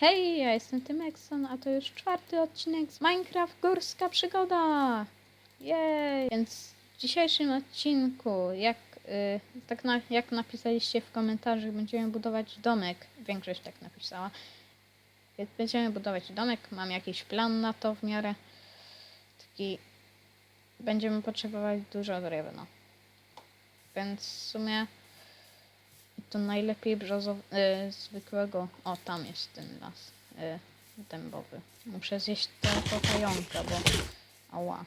Hej, ja jestem Tymekson, a to już czwarty odcinek z Minecraft Górska Przygoda. Jej! Więc w dzisiejszym odcinku, jak, y, tak na, jak napisaliście w komentarzach, będziemy budować domek. Większość tak napisała. Więc będziemy budować domek, mam jakiś plan na to w miarę. Taki będziemy potrzebować dużo drewna. Więc w sumie to najlepiej brzozo- y, zwykłego. O, tam jest ten las y, dębowy. Muszę zjeść tylko pająka, bo. Ała.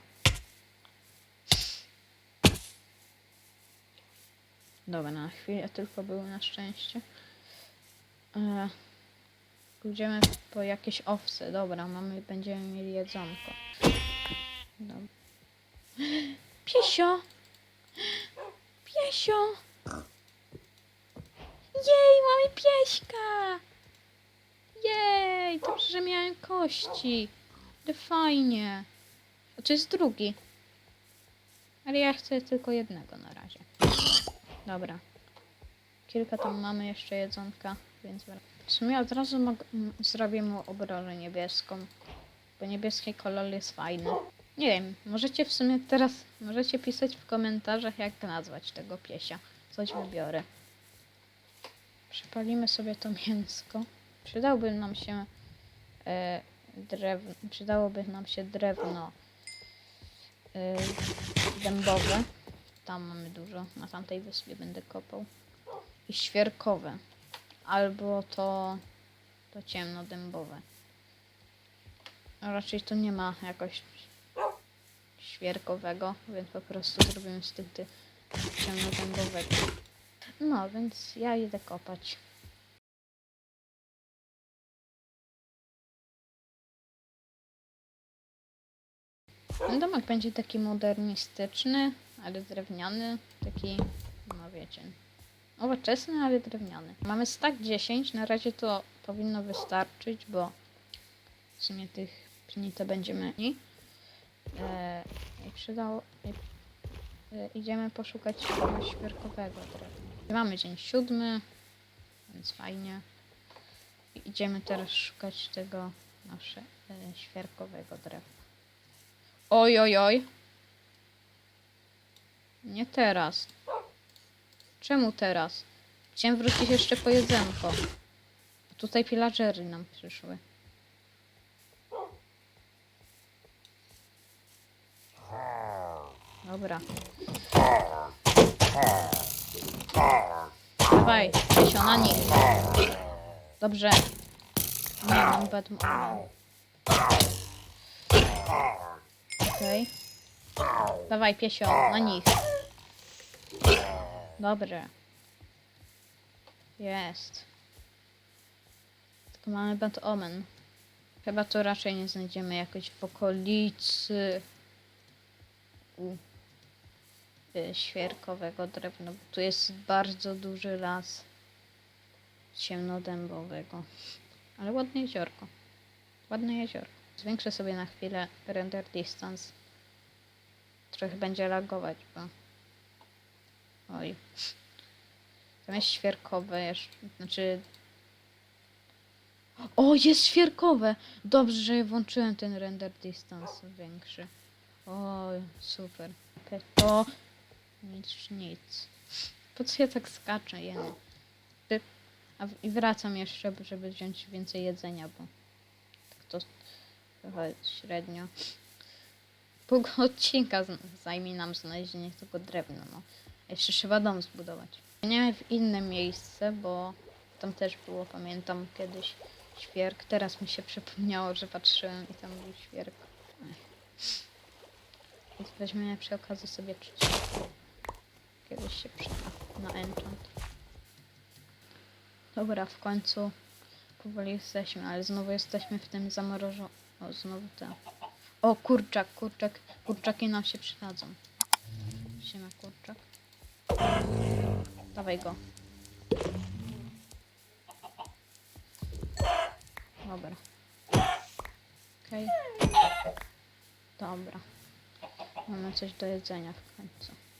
Dobra, na chwilę tylko były na szczęście. E, pójdziemy po jakieś owce. Dobra, mamy, będziemy mieli jedzonko. Dobra. Piesio! Piesio! Jej, mamy pieśka! Jej, dobrze, że miałem kości. Ale fajnie. A jest drugi. Ale ja chcę tylko jednego na razie. Dobra. Kilka tam mamy jeszcze jedzonka, więc w sumie od razu zrobię mu obrożę niebieską. Bo niebieski kolor jest fajny. Nie wiem, możecie w sumie teraz, możecie pisać w komentarzach jak nazwać tego piesia. Coś wybiorę. Przypalimy sobie to mięsko. Przydałby nam się e, drewno, przydałoby nam się drewno e, dębowe. Tam mamy dużo, na tamtej wyspie będę kopał. I świerkowe. Albo to, to ciemno dębowe. A raczej tu nie ma jakoś świerkowego, więc po prostu zrobimy z tych ciemnodębowego. No, więc ja idę kopać. Ten domek będzie taki modernistyczny, ale drewniany, taki, no wiecie, nowoczesny, ale drewniany. Mamy stack 10, na razie to powinno wystarczyć, bo w sumie tych pni to będziemy i e, i przydało, i, e, idziemy poszukać świerkowego drewna. Mamy dzień siódmy, więc fajnie. Idziemy teraz szukać tego nasze e, świerkowego drewna. Oj, oj, oj. Nie teraz. Czemu teraz? Chciałem wrócić jeszcze po jedzenko. A tutaj pillagery nam przyszły. Dobra. Dawaj, Piesio, na nich. Dobrze. Nie, mam moment. Okej. Dawaj, Piesio, na nich. Dobrze. Jest. Tylko mamy bad omen. Chyba to raczej nie znajdziemy jakoś w okolicy u świerkowego drewna, bo tu jest bardzo duży las ciemnodębowego. Ale ładne jeziorko. Ładne jeziorko. Zwiększę sobie na chwilę render distance. Trochę będzie lagować, bo... Oj. Tam jest świerkowe jeszcze, znaczy... O, jest świerkowe! Dobrze, że włączyłem ten render distance większy. O, super. Pe- O, nic, nic. Po co ja tak skaczę, jeny? Ty- A w- i wracam jeszcze, żeby wziąć więcej jedzenia, bo tak to trochę średnio. Pół odcinka zajmie nam znalezienie tego drewna, no. Jeszcze trzeba dom zbudować. Nie w inne miejsce, bo tam też było, pamiętam kiedyś świerk. Teraz mi się przypomniało, że patrzyłem i tam był świerk. Ech. Więc weźmiemy przy okazji sobie trzeci. Kiedyś się przyda na enchant. Dobra, w końcu powoli jesteśmy, ale znowu jesteśmy w tym zamrożo... O, znowu te... O, kurczak, kurczak. Kurczaki nam się przydadzą. Siema, kurczak. Dawaj go. Dobra. Okej. Dobra. Mamy coś do jedzenia w końcu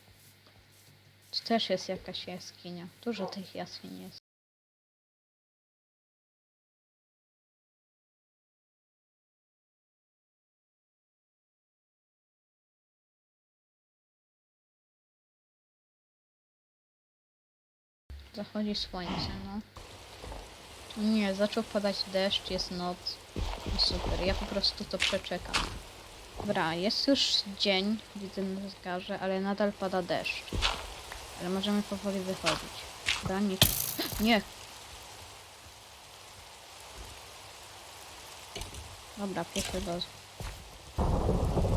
też jest jakaś jaskinia. Dużo tych jaskiń jest. Zachodzi słońce, no. Nie, zaczął padać deszcz, jest noc. Super, ja po prostu to przeczekam. Dobra, jest już dzień, widzę na zegarze, ale nadal pada deszcz. Ale możemy powoli wychodzić. Dobra, nie. Dobra, pierwszy doz.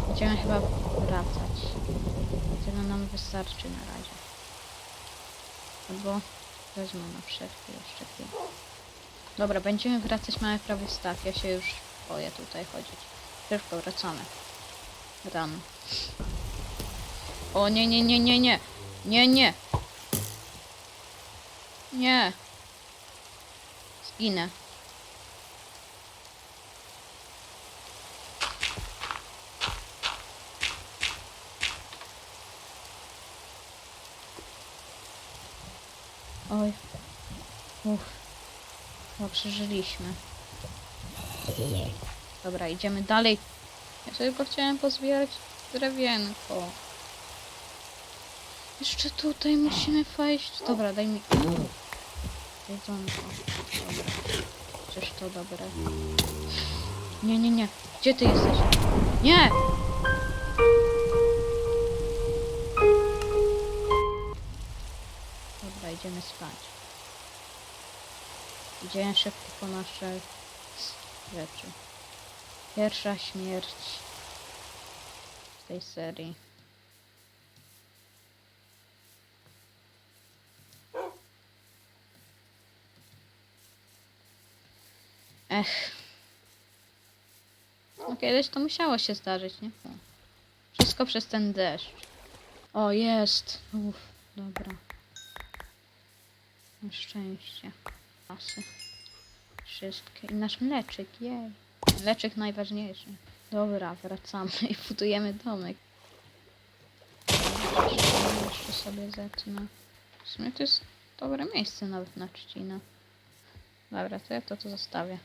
Będziemy chyba wracać. Tyle nam wystarczy na razie. Albo wezmę na wszelki jeszcze chwilę. Dobra, będziemy wracać, mamy prawie staw. Ja się już boję tutaj chodzić. Szybko wracamy. Ram. O nie, nie, nie, nie, nie. Nie, nie. Nie. Zginę. Oj. Uff. No, przeżyliśmy. Dobra, idziemy dalej. Ja tylko chciałem pozbierać drewienko. Jeszcze tutaj musimy wejść. Dobra, daj mi... Jedzonko. Dobra. Przecież to dobre. Nie, nie, nie. Gdzie ty jesteś? Nie! Dobra, idziemy spać. Idziemy szybko po nasze rzeczy. Pierwsza śmierć w tej serii. Ech. No kiedyś to musiało się zdarzyć, nie? Wszystko przez ten deszcz. O, jest. Uff, dobra. Na szczęście. Pasy. Wszystkie. I nasz mleczyk, jej. Mleczyk najważniejszy. Dobra, wracamy i budujemy domek. Jeszcze sobie zetnę. W sumie to jest dobre miejsce nawet na trzcinę. Dobra, to ja to tu zostawię.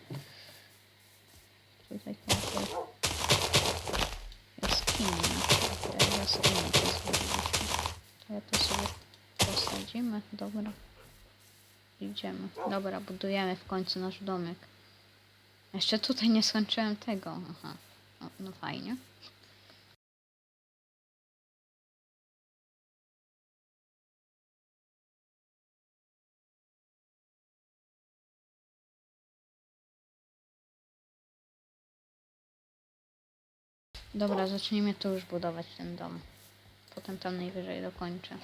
Tutaj takie jaskinie. Te jaskinie pozwoliliśmy. To ja to sobie posadzimy. Dobra. Idziemy. Dobra, budujemy w końcu nasz domek. Jeszcze tutaj nie skończyłem tego. Aha. No fajnie. Dobra, zacznijmy tu już budować ten dom. Potem tam najwyżej dokończę.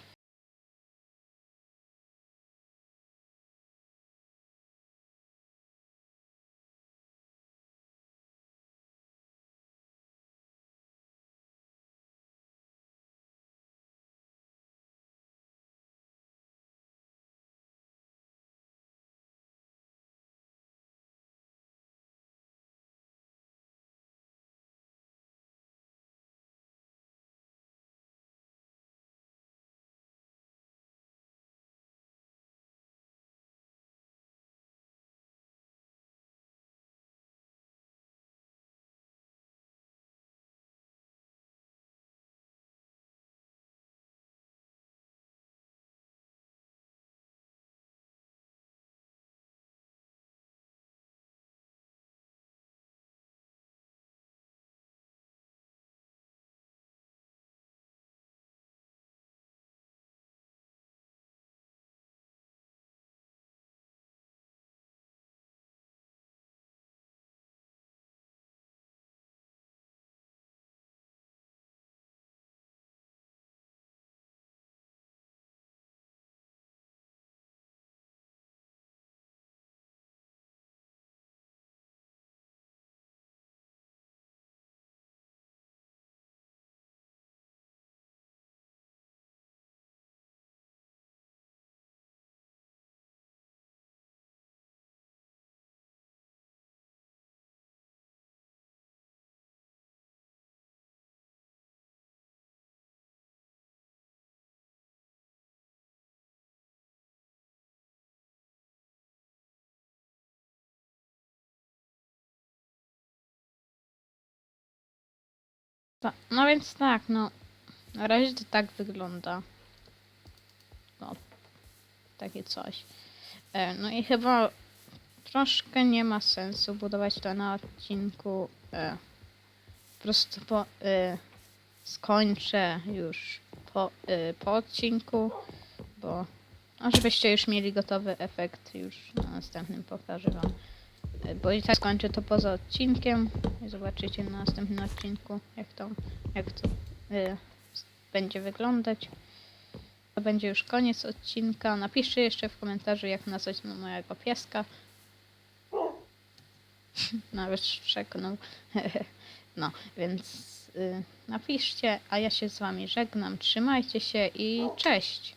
Ta, no więc tak, no. Na razie to tak wygląda. No. takie coś. E, no i chyba troszkę nie ma sensu budować to na odcinku. E, po prostu po, e, skończę już po, e, po odcinku, bo no, żebyście już mieli gotowy efekt, już na następnym pokażę wam. Bo i tak skończę to poza odcinkiem i zobaczycie na następnym odcinku, jak to, jak to e, będzie wyglądać. To będzie już koniec odcinka. Napiszcie jeszcze w komentarzu, jak nazwać mojego pieska. Nawet szczeknął. No, więc y, napiszcie, a ja się z wami żegnam. Trzymajcie się i cześć!